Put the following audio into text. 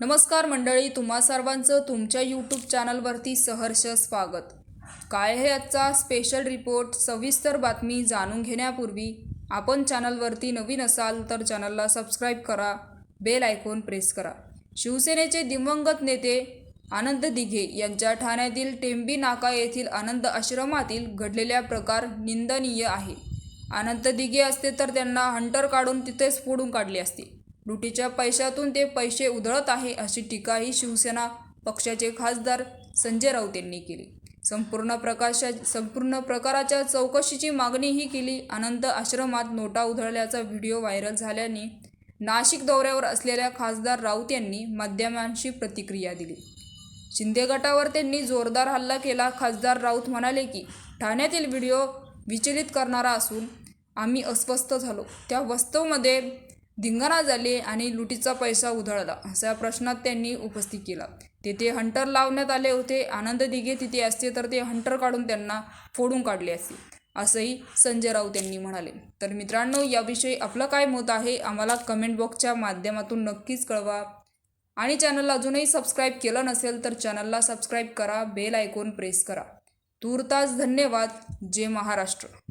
नमस्कार मंडळी तुम्हा सर्वांचं तुमच्या यूट्यूब चॅनलवरती सहर्ष स्वागत. काय आहे आजचा स्पेशल रिपोर्ट सविस्तर बातमी जाणून घेण्यापूर्वी आपण चॅनलवरती नवीन असाल तर चॅनलला सबस्क्राईब करा बेल आयकॉन प्रेस करा. शिवसेनेचे दिवंगत नेते आनंद दिघे यांच्या ठाण्यातील टेंबी नाका येथील आनंद आश्रमातील घडलेल्या प्रकार निंदनीय आहे. आनंद दिघे असते तर त्यांना हंटर काढून तिथेच फोडून काढले असते. लुटीच्या पैशातून ते पैसे उधळत आहे अशी टीकाही शिवसेना पक्षाचे खासदार संजय राऊत यांनी केली. संपूर्ण प्रकाशा संपूर्ण प्रकाराच्या चौकशीची मागणीही केली. अनंत आश्रमात नोटा उधळल्याचा व्हिडिओ व्हायरल झाल्याने नाशिक दौऱ्यावर असलेल्या खासदार राऊत यांनी माध्यमांशी प्रतिक्रिया दिली. शिंदे गटावर त्यांनी जोरदार हल्ला केला. खासदार राऊत म्हणाले की ठाण्यातील व्हिडिओ विचलित करणारा असून आम्ही अस्वस्थ झालो. त्या वस्तूमध्ये धिंगाणा झाले आणि लुटीचा पैसा उधळला असा प्रश्नात त्यांनी उपस्थित केला. तेथे हंटर लावण्यात आले होते. आनंद दिघे तिथे असते तर ते हंटर काढून त्यांना फोडून काढले असते असंही संजय राऊत यांनी म्हणाले. तर मित्रांनो याविषयी आपलं काय मत आहे? आम्हाला कमेंट बॉक्सच्या माध्यमातून नक्कीच कळवा. आणि चॅनलला अजूनही सबस्क्राईब केलं नसेल तर चॅनलला सबस्क्राईब करा. बेल आयकॉन प्रेस करा. तूर्तास धन्यवाद. जय महाराष्ट्र.